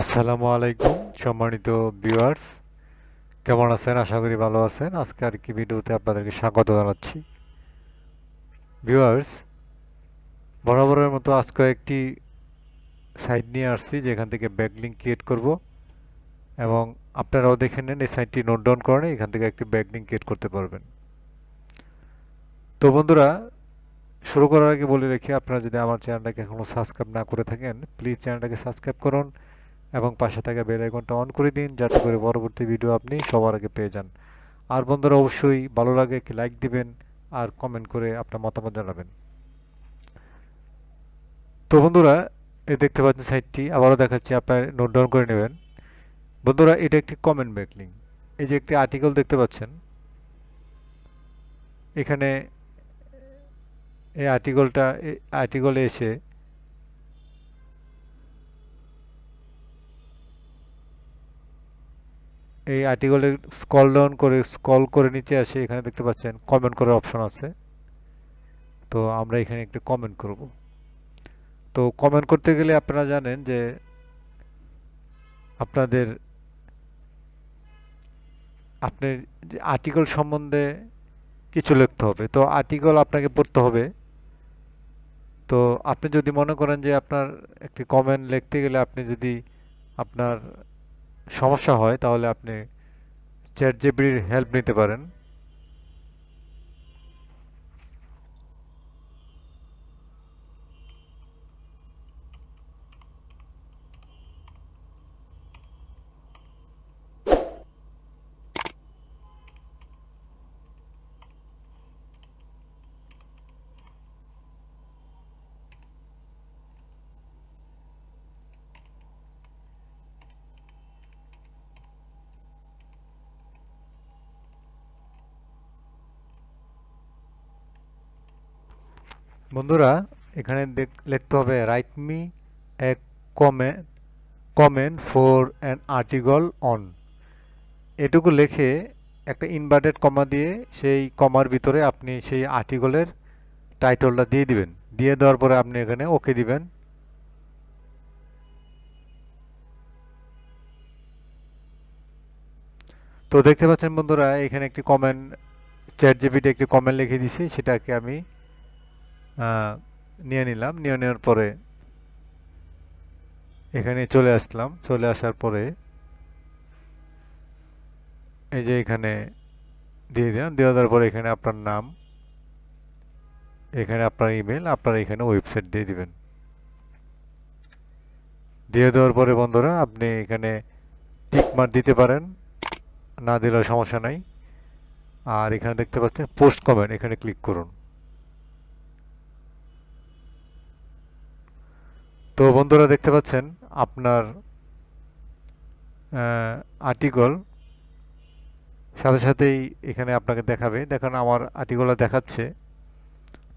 আসসালামু আলাইকুম, সম্মানিত ভিউয়ার্স। কেমন আছেন? আশা করি ভালো আছেন। আজকে আর কি ভিডিওতে আপনাদেরকে স্বাগত জানাচ্ছি। ভিউয়ার্স, বরাবরের মতো আজকে একটি সাইট নিয়ে আসছি, যেখান থেকে ব্যাকলিঙ্ক ক্রিয়েট করব এবং আপনারাও দেখে নেন এই সাইটটি নোট ডাউন করেন এখান থেকে একটি ব্যাকলিঙ্ক ক্রিয়েট করতে পারবেন। তো বন্ধুরা, শুরু করার আগে বলে রেখে, আপনারা যদি আমার চ্যানেলটাকে এখনও সাবস্ক্রাইব না করে থাকেন, প্লিজ চ্যানেলটাকে সাবস্ক্রাইব করুন। এবং পাশে থাকা বেল আইকনটা অন করে দিন যাতে করে পরবর্তী ভিডিও আপনি সবার আগে পেয়ে যান। আর বন্ধুরা, অবশ্যই ভালো লাগে, একটি লাইক দিবেন আর কমেন্ট করে আপনার মতামত জানাবেন। তো বন্ধুরা, এই দেখতে পাচ্ছেন সাইটটি আবারও দেখাচ্ছি, আপনার নোট ডাউন করে নেবেন। বন্ধুরা, এটা একটি কমেন্ট ব্যাকলিং এই যে একটি আর্টিকেল দেখতে পাচ্ছেন, এখানে এই আর্টিকেলটা আর্টিকেলে এসে এই আর্টিকেলে স্কল ডাউন করে স্কল করে নিচে আসে, এখানে দেখতে পাচ্ছেন কমেন্ট করার অপশন আছে। তো আমরা এখানে একটু কমেন্ট করব। তো কমেন্ট করতে গেলে আপনারা জানেন যে আপনাদের, আপনার যে আর্টিকেল সম্বন্ধে কিছু লিখতে হবে। তো আর্টিকেল আপনাকে পড়তে হবে। তো আপনি যদি মনে করেন যে আপনার একটি কমেন্ট লিখতে গেলে আপনি যদি আপনার সমস্যা হয় তাহলে আপনি চ্যাট জিপির হেল্প নিতে পারেন। বন্ধুরা, এখানে লিখতে হবে write me a comment comment for an article on এটুকু লিখে একটা ইনভার্টেড কমা দিয়ে সেই কমার ভিতরে আপনি সেই আর্টিকেলের টাইটেলটা দিয়ে দিবেন। দিয়ে দেওয়ার পরে আপনি এখানে ওকে দিবেন। তো দেখতে পাচ্ছেন বন্ধুরা, এখানে একটি কমেন্ট চ্যাট জিপিটি একটি কমেন্ট লিখে দিছি সেটাকে আমি নিয়ে নিলাম। নিয়ে নেওয়ার পরে এখানে চলে আসলাম। চলে আসার পরে এই যে এখানে দিয়ে দিলাম। দিয়ে দেওয়ার পরে এখানে আপনার নাম, এখানে আপনার ইমেল আপনার এখানে ওয়েবসাইট দিয়ে দিবেন। দিয়ে দেওয়ার পরে বন্ধুরা, আপনি এখানে টিকমার দিতে পারেন। না দিলেও সমস্যা নাই। আর এখানে দেখতে পাচ্ছেন পোস্ট কমেন্ট এখানে ক্লিক করুন। তো বন্ধুরা দেখতে পাচ্ছেন আপনার আর্টিকল। সাথে সাথেই এখানে আপনাকে দেখাবে। দেখুন, আমার আর্টিকেলটা দেখাচ্ছে।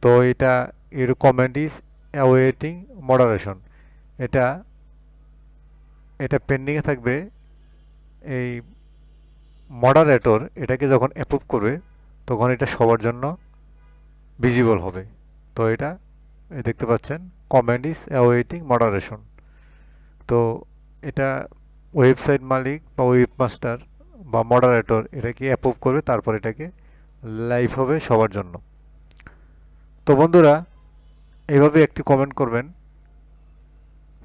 তো এটা, এর কমেন্ট ইজ অ্যাওয়েটিং মডারেশন এটা এটা পেন্ডিংয়ে থাকবে। এই মডারেটর এটাকে যখন অ্যাপ্রুভ করবে, তখন এটা সবার জন্য ভিজিবল হবে। তো এটা দেখতে পাচ্ছেন। কমেন্ট ইজ অ্যাওয়েটিং মডারেশন তো এটা ওয়েবসাইট মালিক বা ওয়েব মাস্টার বা মডারেটর এটাকে অ্যাপ্রুভ করবে, তারপর এটাকে লাইভ হবে সবার জন্য। তো বন্ধুরা এইভাবে একটি কমেন্ট করবেন।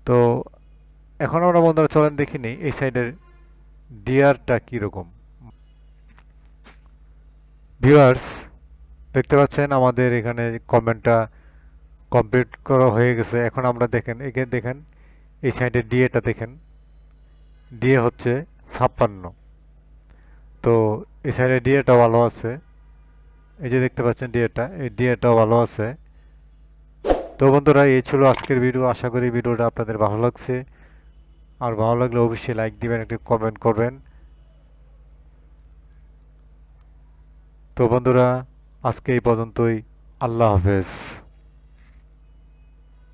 তো এখন আমরা বন্ধুরা চলেন দেখি নিই, এই সাইডের ডিয়ারটা কীরকম। ভিউয়ার্স দেখতে পাচ্ছেন আমাদের এখানে কমেন্টটা কমপ্লিট করা হয়ে গেছে। এখন আমরা দেখেন এখানে দেখেন, এই সাইডে ডিএটা দেখেন। ডিএ হচ্ছে ছাপ্পান্ন। তো এই সাইডে ডিএটা ভালো আছে। এই যে দেখতে পাচ্ছেন ডিএটা এই ডিএটাও ভালো আছে। তো বন্ধুরা, এই ছিল আজকের ভিডিও। আশা করি ভিডিওটা আপনাদের ভালো লাগছে। আর ভালো লাগলে অবশ্যই লাইক দিবেন, একটু কমেন্ট করবেন। তো বন্ধুরা, আজকে এই পর্যন্তই। আল্লাহ হাফেজ।